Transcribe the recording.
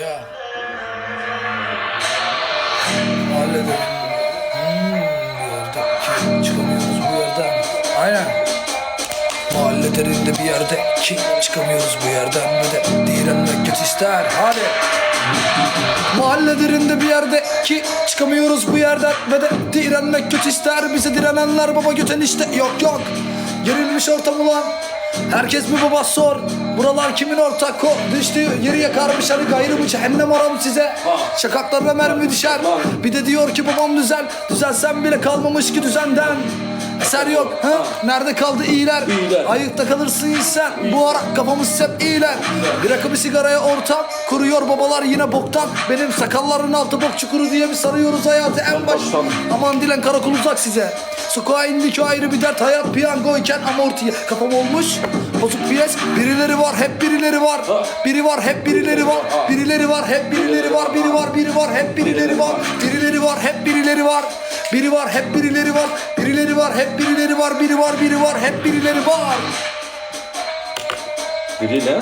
Ya. Halledelim. Hmm, bir yerde ki çıkamıyoruz bu yerden. Aynen. Mahallelerinde bir yerde ki çıkamıyoruz bu yerden ve de direnmek kötü ister. Hadi. Mahallelerinde bir yerde ki çıkamıyoruz bu yerden ve de direnmek kötü ister. Bize direnenler baba göten işte yok yok. Gerilmiş ortam ulan. Herkes mi baba sor. Buralar kimin ortak? Ko Düştü yeri yakarmış hani gayrı mı? Cehennem aram size. Şakaklarına mermi düşer. Bir de diyor ki babam düzen Düzelsen bile kalmamış ki düzenden. Eser yok ha? Nerede kaldı iyiler? İyiler. Ayıkta kalırsın sen. Bu ara kafamız hep iyiler. Bir rakı bir sigaraya ortam Kuruyor babalar yine boktan. Benim sakalların altı bok çukuru diye mi sarıyoruz hayatı en baş. Aman dilen karakol uzak size Sokağa indik ayrı bir dert. Hayat piyangoyken amortiye. Kafam olmuş. Bozuk piyes. Birileri var hep birileri var. Biri var hep birileri var. Birileri var hep birileri var. Biri var biri var hep birileri var. Birileri var hep birileri var. Biri var hep birileri var. Birileri var hep birileri var. Biri var biri var hep birileri var. Biri ne?